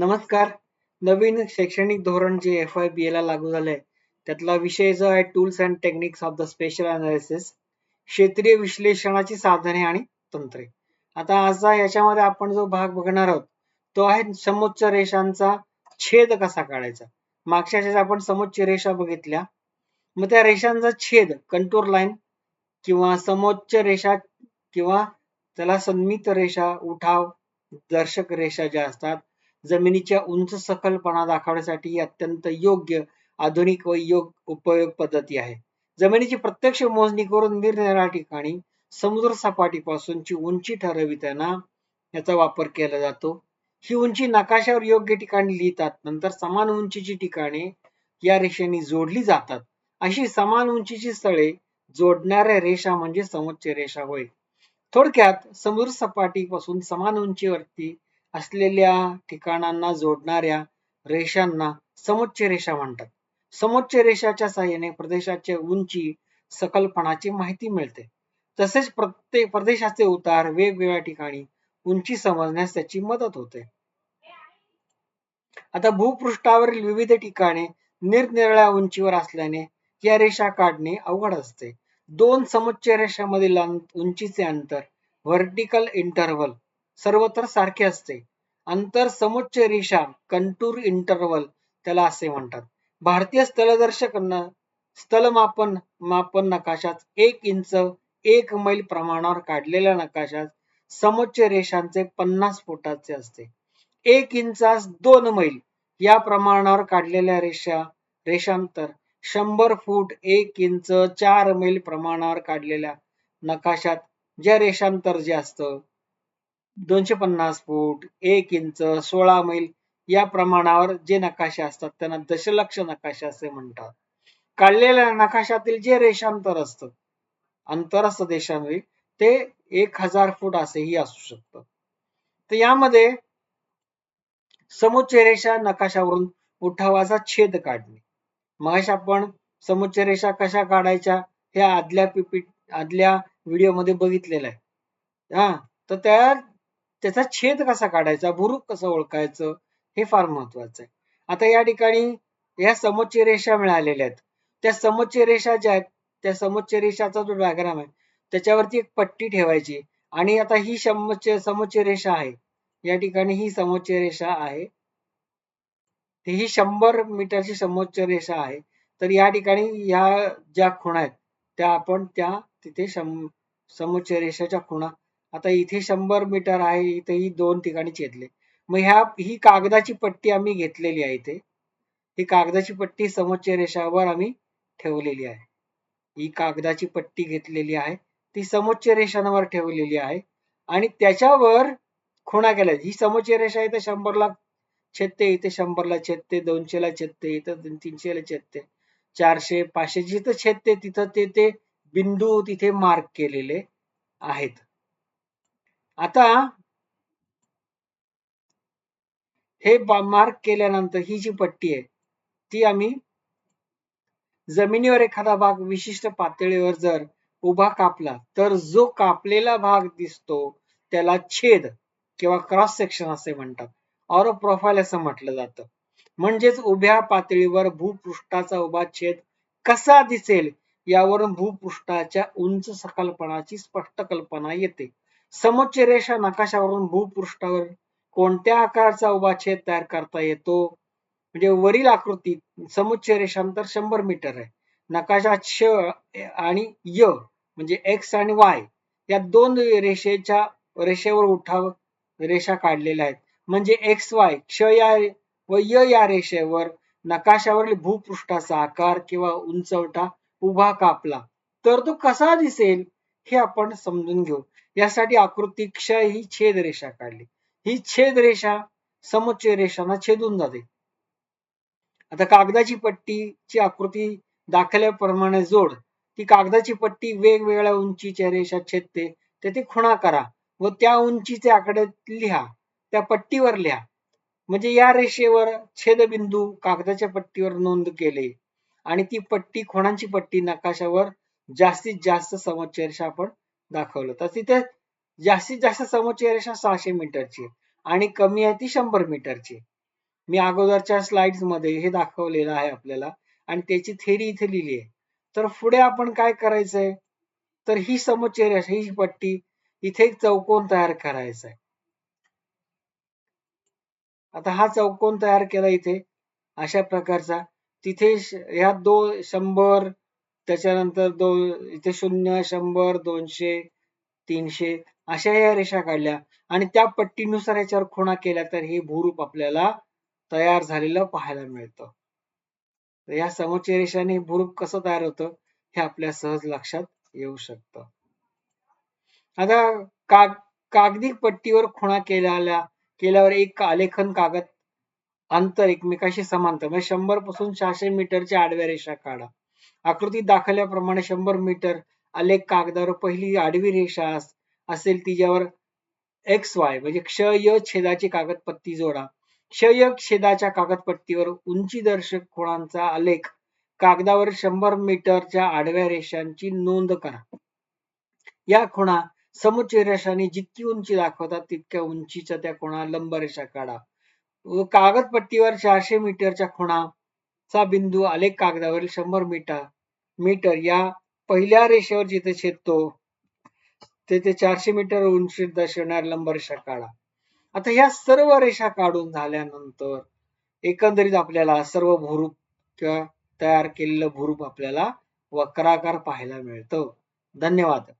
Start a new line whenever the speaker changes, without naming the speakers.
नमस्कार. नवीन शैक्षणिक धोरण जे एफ आय बी ला लागू झालंय त्यातला विषय जो आहे tools and techniques of the spatial analysis क्षेत्रीय विश्लेषणाची साधने आणि तंत्रे. आता आजचा याच्यामध्ये आपण जो भाग बघणार आहोत तो आहे समोच्च रेषांचा छेद कसा काढायचा? मागच्या याच्यात आपण समोच्च रेषा बघितल्या. मग त्या रेषांचा छेद कंटूर लाईन किंवा समोच्च रेषा किंवा त्याला सन्मित रेषा उठाव दर्शक रेषा ज्या असतात जमिनीच्या उंच सकलपणा दाखवण्यासाठी ही अत्यंत योग्य आधुनिक व योग उपयोग पद्धती आहे. जमिनीची प्रत्यक्ष मोजणी करून निरनिराळ्या ठिकाणी समुद्र सपाटीपासूनची उंची ठरविताना याचा वापर केला जातो. ही उंची नकाशावर योग्य ठिकाणी लिहितात नंतर समान उंचीची ठिकाणे या रेषेने जोडली जातात. अशी समान उंचीची स्थळे जोडणाऱ्या रेषा म्हणजे समुच्च रेषा होय. थोडक्यात समुद्र सपाटीपासून समान उंचीवरती असलेल्या ठिकाणांना जोडणाऱ्या रेषांना समोच्च रेषा म्हणतात. समोच्च रेषाच्या साह्याने प्रदेशाचे उंची सकलपणाची माहिती मिळते. तसेच प्रत्येक प्रदेशाचे उतार वेगवेगळ्या ठिकाणी उंची समजण्यास त्याची मदत होते. आता भूपृष्ठावरील विविध ठिकाणे निरनिराळ्या उंचीवर असल्याने या रेषा काढणे अवघड असते. दोन समोच्च रेषामधील उंचीचे अंतर व्हर्टिकल इंटरव्हल सर्वत्र सारखे असते. अंतर समुच्च रेषा कंटूर इंटरवल त्याला असे म्हणतात. भारतीय स्थलदर्शक स्थलमापन मापन नकाशात एक इंच एक मैल प्रमाणावर काढलेल्या नकाशात समोच्च रेषांचे पन्नास फुटाचे असते. एक इंचास दोन मैल या प्रमाणावर काढलेल्या रेषा रेषांतर शंभर फूट एक इंच चार मैल प्रमाणावर काढलेल्या नकाशात ज्या रेषांतर जे असतं दोनशे पन्नास फूट एक इंच सोळा मैल या प्रमाणावर जे नकाशे असतात त्यांना दशलक्ष नकाशे असे म्हणतात. काढलेल्या नकाशातील जे रेषांतर असतं अंतर असतं देशांमध्ये ते एक हजार फूट असेही असू शकतं. तर यामध्ये समुच्च रेषा नकाशावरून उठावाचा छेद काढणे. मग आपण समुच्च रेषा कशा काढायच्या हे आदल्या पिपी आदल्या व्हिडिओमध्ये बघितलेलं आहे. हा तर त्या त्याचा छेद कसा काढायचा? भुरूप कसं ओळखायचं? हे फार महत्वाचं आहे. आता या ठिकाणी या समोच्च रेषा मिळालेल्या आहेत. त्या समोच्च रेषा ज्या आहेत त्या समोच्च रेषाचा जो डायग्राम आहे त्याच्यावरती एक पट्टी ठेवायची. आणि आता ही समोच्च समोच्च रेषा आहे. या ठिकाणी ही समोच्च रेषा आहे. ही शंभर मीटरची समोच्च रेषा आहे. तर या ठिकाणी ह्या ज्या खुणा आहेत त्या आपण त्या तिथे समोच्च रेषाच्या खुणा आता इथे शंभर मीटर आहे इथे ही दोन ठिकाणी छेदले. मग ह्या ही कागदाची पट्टी आम्ही घेतलेली आहे इथे. ही कागदाची पट्टी समोच्च रेषावर आम्ही ठेवलेली आहे. ही कागदाची पट्टी घेतलेली आहे. ती समोच्च रेषांवर ठेवलेली आहे. आणि त्याच्यावर खुणा केल्या ही समोच्च रेषा इथे शंभरला छेदते इथे शंभरला छेदते दोनशेला छेदते इथं तीनशेला छेदते. चारशे पाचशे जिथं छेदते तिथं ते ते बिंदू तिथे मार्क केलेले आहेत. आता हे मार्क केल्यानंतर ही जी पट्टी आहे ती आम्ही जमिनीवर एखादा भाग विशिष्ट पातळीवर जर उभा कापला तर जो कापलेला भाग दिसतो त्याला छेद किंवा क्रॉस सेक्शन असे म्हणतात. और प्रोफाईल असं म्हटलं जातं. म्हणजेच उभ्या पातळीवर भूपृष्ठाचा उभा छेद कसा दिसेल यावरून भूपृष्ठाच्या उंच सकल्पनाची स्पष्ट कल्पना येते. समोच्च रेषा नकाशावरून भूपृष्ठावर कोणत्या आकाराचा उभा छेद तयार करता येतो? म्हणजे वरील आकृतीत समोच्च रेषांतर शंभर मीटर आहे. नकाशा क्ष आणि य म्हणजे एक्स आणि वाय या दोन रेषेच्या रेषेवर उठाव रेषा काढलेल्या आहेत. म्हणजे एक्स वाय क्ष या व य या रेषेवर नकाशावरील भूपृष्ठाचा आकार किंवा उंचवटा उभा कापला. तर तो कसा दिसेल? हे आपण समजून घेऊ. यासाठी आकृती क्ष ही छेद रेषा काढली. ही छेद रेषा समोच्च रेषांना छेदून जाते. आता कागदाची पट्टीची आकृती दाखवल्याप्रमाणे जोड. ती कागदाची पट्टी वेगवेगळ्या उंचीच्या रेषा छेदते. तेथे खुणा करा व त्या उंचीचे आकडे लिहा. त्या पट्टीवर लिहा. म्हणजे या रेषेवर छेदबिंदू कागदाच्या पट्टीवर नोंद केले. आणि ती पट्टी खुणांची पट्टी नकाशावर जास्तीत जास्त समोच्च रेषा आपण दाखवलं. तर तिथे जास्तीत जास्त समोच्च रेषा सहाशे मीटरची आणि कमी आहे ती शंभर मीटरची मी अगोदरच्या स्लाइड्समध्ये हे दाखवलेलं आहे आपल्याला आणि त्याची थेरी इथे लिहिली आहे. तर पुढे आपण काय करायचंय? तर ही समोच्च रेषा ही पट्टी इथे एक चौकोन तयार करायचा आहे. आता हा चौकोन तयार केला इथे अशा प्रकारचा. तिथे ह्या दोन शंभर त्याच्यानंतर दोन इथे शून्य शंभर दोनशे तीनशे अशा या रेषा काढल्या. आणि त्या पट्टीनुसार याच्यावर खुणा केल्या तर हे भूरूप आपल्याला तयार झालेलं पाहायला मिळतं. तर या समोरच्या रेषाने भूरूप कसं तयार होतं हे आपल्या सहज लक्षात येऊ शकतं. आता काग कागदी पट्टीवर खुणा केल्या केल्यावर एक आलेखन कागद अंतर एकमेकाशी समांतर म्हणजे शंभरपासून सहाशे मीटरच्या आडव्या रेषा काढा. आकृतीत दाखवल्याप्रमाणे शंभर मीटर आलेख कागदावर पहिली आडवी रेषा असेल तिच्यावर एक्स वाय म्हणजे क्षय छेदाची कागदपट्टी जोडा. क्षय छेदाच्या कागदपट्टीवर उंची दर्शक खुणांचा आलेख कागदावर शंभर मीटरच्या आडव्या रेषांची नोंद करा. या खुणा समुच्च रेषाने जितकी उंची दाखवतात तितक्या उंचीच्या त्या खुणा लंब रेषा काढा कागदपट्टीवर चारशे मीटरच्या खुणा चा बिंदू आलेख कागदावरील शंभर मीटर मीटर या पहिल्या रेषेवर जिथे छेदतो तेथे चारशे मीटर उंची दर्शवणार लंब रेषा काढा. आता ह्या सर्व रेषा काढून झाल्यानंतर एकंदरीत आपल्याला सर्व भूरूप किंवा तयार केलेलं भूरूप आपल्याला वक्राकार पाहायला मिळतं. धन्यवाद.